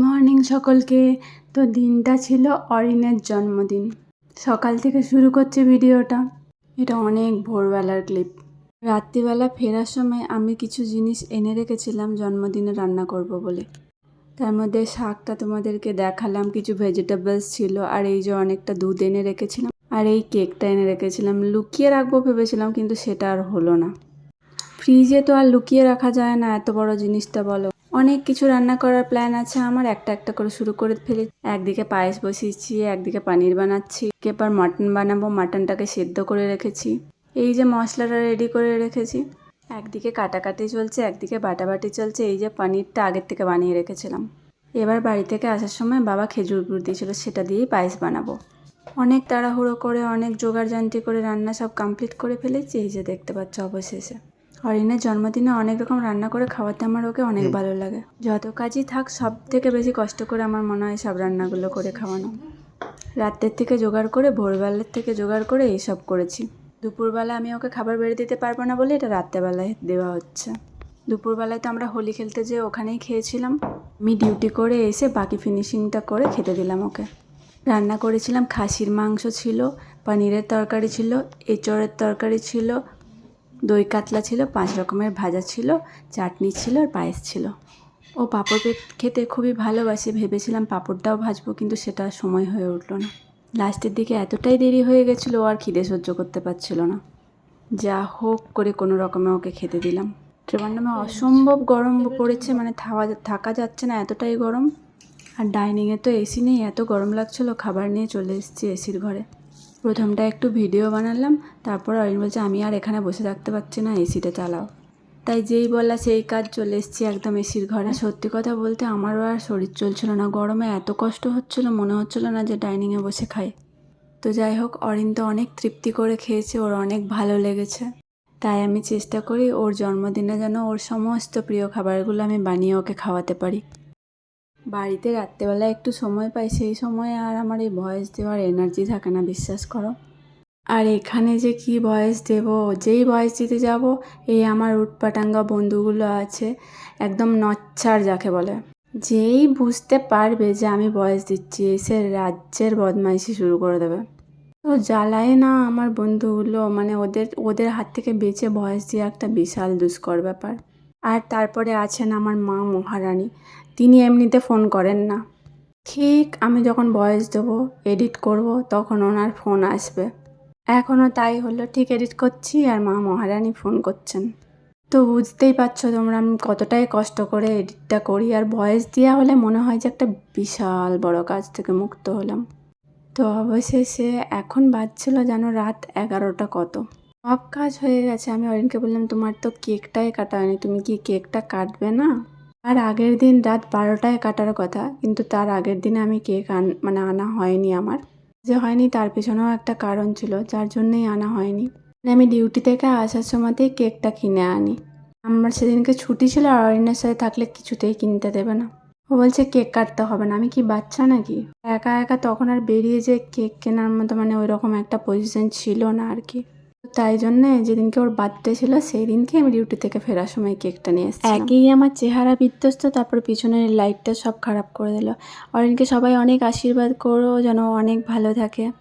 Morning সকলকে। তো দিনটা ছিল অরিনের জন্মদিন। সকাল থেকে শুরু করছে ভিডিওটা। এটা অনেক ভোরবেলার ক্লিপ। রাত্রিবেলা ফেরার সময় আমি কিছু জিনিস এনে রেখেছিলাম জন্মদিনে রান্না করব বলে। তার মধ্যে শাকটা তোমাদেরকে দেখালাম, কিছু ভেজিটেবলস ছিল, আর এই যে অনেকটা দুধ এনে রেখেছিলাম, আর এই কেকটা এনে রেখেছিলাম। লুকিয়ে রাখব ভেবেছিলাম, কিন্তু সেটা আর হলো না। ফ্রিজে তো আর লুকিয়ে রাখা যায় না, এত বড় জিনিসটা বলো। অনেক কিছু রান্না করার প্ল্যান আছে। আমার একটা একটা করে শুরু করে ফেলি। একদিকে পায়েস বসিয়েছি, একদিকে পানির বানাচ্ছি এবার মাটন বানাবো, মাটনটাকে সেদ্ধ করে রেখেছি। এই যে মশলাটা রেডি করে রেখেছি। একদিকে কাটাকাটি চলছে, একদিকে বাটাবাটি চলছে। এই যে পানিরটা আগের থেকে বানিয়ে রেখেছিলাম। এবার বাড়ি থেকে আসার সময় বাবা খেজুর গুড় দিয়েছিল, সেটা দিয়েই পায়েস বানাবো। অনেক তাড়াহুড়ো করে, অনেক জোগাড় যন্ত্রী করে রান্না সব কমপ্লিট করে ফেলেছি। এই যে দেখতে পাচ্ছ অবশেষে। অরিনের জন্মদিনে অনেক রকম রান্না করে খাওয়াতে আমার ওকে অনেক ভালো লাগে। যত কাজই থাক সব থেকে বেশি কষ্ট করে আমার মনে হয় সব রান্নাগুলো করে খাওয়ানো। রাতের থেকে জোগাড় করে ভোরবেলার থেকে জোগাড় করে এইসব করেছি। দুপুরবেলা আমি ওকে খাবার বেড়ে দিতে পারব না বলে এটা রাত্রেবেলায় দেওয়া হচ্ছে। দুপুরবেলায় তো আমরা হোলি খেলতে যেয়ে ওখানেই খেয়েছিলাম। আমি ডিউটি করে এসে বাকি ফিনিশিংটা করে খেতে দিলাম ওকে। রান্না করেছিলাম খাসির মাংস ছিল পনিরের তরকারি ছিল এঁচড়ের তরকারি ছিল দই কাতলা ছিল, পাঁচ রকমের ভাজা ছিল, চাটনি ছিল আর পায়েস ছিল। ও পাঁপড় খেতে খুবই ভালোবাসে, ভেবেছিলাম পাঁপড়টাও ভাজবো, কিন্তু সেটা সময় হয়ে উঠল না। লাস্টের দিকে এতটাই দেরি হয়ে গেছিল আর খিদে সহ্য করতে পারছিল না। যা হোক করে কোনো রকমে ওকে খেতে দিলাম। ট্রিবান্ডামে অসম্ভব গরম পড়েছে মানে থাওয়া থাকা যাচ্ছে না এতটাই গরম। আর ডাইনিংয়ে তো এসি নেই, এত গরম লাগছিল, খাবার নিয়ে চলে এসেছি এসির ঘরে। প্রথমটা একটু ভিডিও বানালাম, তারপর অরিন বলছে, আমি আর এখানে বসে থাকতে পারছি না, এসিটা চালাও। তাই যেই বলা সেই কাজ চলে এসেছি একদম এসির ঘরে। সত্যি কথা বলতে আমারও আর শরীর চলছিল না। গরমে এত কষ্ট হচ্ছিল, মনে হচ্ছিল না যে ডাইনিংয়ে বসে খাই। তো যাই হোক, অরিন তো অনেক তৃপ্তি করে খেয়েছে, ওর অনেক ভালো লেগেছে। তাই আমি চেষ্টা করি ওর জন্মদিনে যেন ওর সমস্ত প্রিয় খাবারগুলো আমি বানিয়ে ওকে খাওয়াতে পারি। বাড়িতে রাত্রেবেলা একটু সময় পাই, সেই সময় আর আমার এই ভয়েস দেওয়ার এনার্জি থাকে না, বিশ্বাস করো। আর এখানে যে কি ভয়েস দেব, যেই ভয়েস দিতে যাব, এই আমার উটপাটাঙ্গা বন্ধুগুলো আছে, একদম নচ্ছার যাকে বলে। যেই বুঝতে পারবে যে আমি ভয়েস দিচ্ছি, এসে রাজ্যের বদমাইশি শুরু করে দেবে। তো জ্বালায় না আমার বন্ধুগুলো মানে ওদের ওদের হাত থেকে বেঁচে ভয়েস দিয়ে একটা বিশাল দুষ্কর ব্যাপার। আর তারপরে আছেন আমার মা মহারানী। তিনি এমনিতে ফোন করেন না। ঠিক আমি যখন ভয়েস দেবো এডিট করব, তখন ওনার ফোন আসবে। এখনও তাই হলো, ঠিক এডিট করছি আর মা মহারানী ফোন করছেন। তো বুঝতেই পারছ তোমরা আমি কতটাই কষ্ট করে এডিটটা করি আর ভয়েস দেওয়া হলে মনে হয় যে একটা বিশাল বড় কাজ থেকে মুক্ত হলাম। তো অবশেষে এখন বাজছিল যেন রাত এগারোটা কত। সব কাজ হয়ে গেছে। আমি অরিনকে বললাম, তোমার তো কেকটাই কাটা হয়নি। তুমি কি কেকটা কাটবে না? আর আগের দিন রাত বারোটায় কাটার কথা, কিন্তু তার আগের দিনে আমি কেক আন মানে আনা হয়নি আমার। যে হয়নি তার পেছনেও একটা কারণ ছিল, যার জন্যই আনা হয়নি। মানে আমি ডিউটি থেকে আসার সময়তেই কেকটা কিনে আনি। আমার সেদিনকে ছুটি ছিল আর অরিনের সাথে থাকলে কিছুতেই কিনতে দেবে না। ও বলছে, কেক কাটতে হবে না, আমি কি বাচ্চা নাকি? একা একা তখন আর বেরিয়ে যে কেক কেনার মতো মানে ওই রকম একটা পজিশন ছিল না আর কি। তাই জন্য যেদিনকে ওর বার্থডে ছিল সেই দিনকে আমি ডিউটি থেকে ফেরার সময় কেকটা নিয়ে এসেছি একেই আমার চেহারা বিধ্বস্ত, তারপর পিছনের লাইটটা সব খারাপ করে দিল। অরিনকে সবাই অনেক আশীর্বাদ করো, যেন অনেক ভালো থাকে।